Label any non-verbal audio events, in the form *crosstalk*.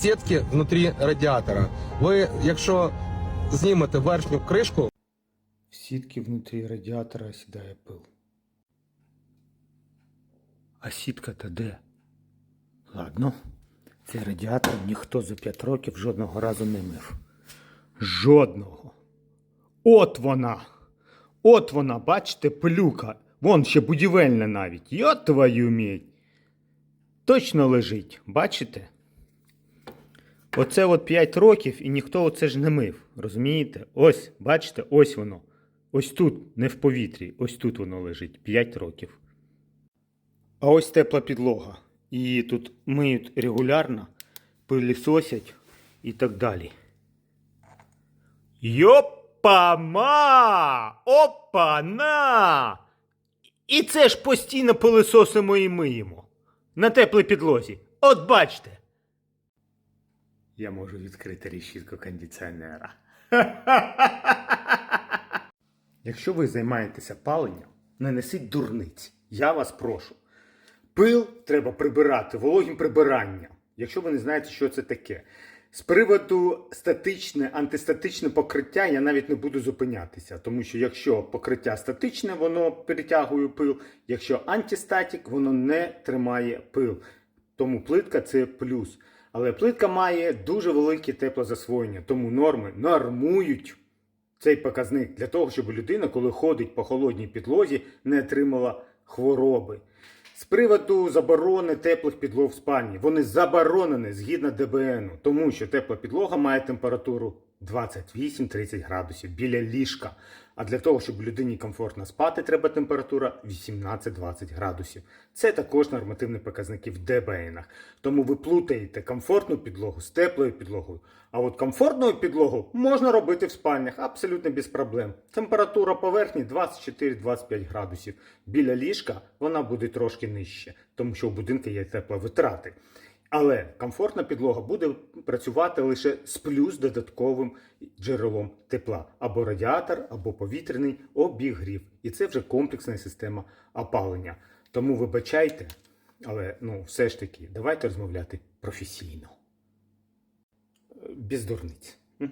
сітки внутрі радіатора. Ви, якщо знімете верхню кришку, В сітки внутрі радіатора сідає пил. А сітка-то де? Ладно, цей радіатор ніхто за 5 років жодного разу не мив. Жодного. От вона. От вона, бачите, пилюка. Вон ще будівельна навіть. Я твою мідь. Точно лежить, бачите? Оце от 5 років і ніхто оце ж не мив. Розумієте? Ось, бачите, ось воно. Ось тут, не в повітрі, ось тут воно лежить 5 років. А ось тепла підлога. Її тут миють регулярно, пилісосять і так далі. Йопама! Опа-на! І це ж постійно пилисосимо і миємо. На теплій підлозі. От бачите. Я можу відкрити решітку кондиціонера. *laughs* Якщо ви займаєтеся паленням, не несіть дурниць. Я вас прошу. Пил треба прибирати вологим прибиранням. Якщо ви не знаєте, що це таке. З приводу статичне, антистатичне покриття я навіть не буду зупинятися, тому що якщо покриття статичне, воно перетягує пил, якщо антистатік, воно не тримає пил. Тому плитка це плюс. Але плитка має дуже велике теплозасвоєння, тому норми нормують цей показник для того, щоб людина, коли ходить по холодній підлозі, не отримала хвороби. З приводу заборони теплих підлог в спальні, вони заборонені згідно ДБН, тому що тепла підлога має температуру 28-30 градусів біля ліжка. А для того, щоб людині комфортно спати, треба температура 18-20 градусів. Це також нормативні показники в ДБНах. Тому ви плутаєте комфортну підлогу з теплою підлогою. А от комфортну підлогу можна робити в спальнях абсолютно без проблем. Температура поверхні 24-25 градусів. Біля ліжка вона буде трошки нижче, тому що у будинку є тепловитрати. Але комфортна підлога буде працювати лише з плюс додатковим джерелом тепла або радіатор, або повітряний обігрів. І це вже комплексна система опалення. Тому вибачайте, але ну все ж таки, давайте розмовляти професійно. Без дурниць. *laughs*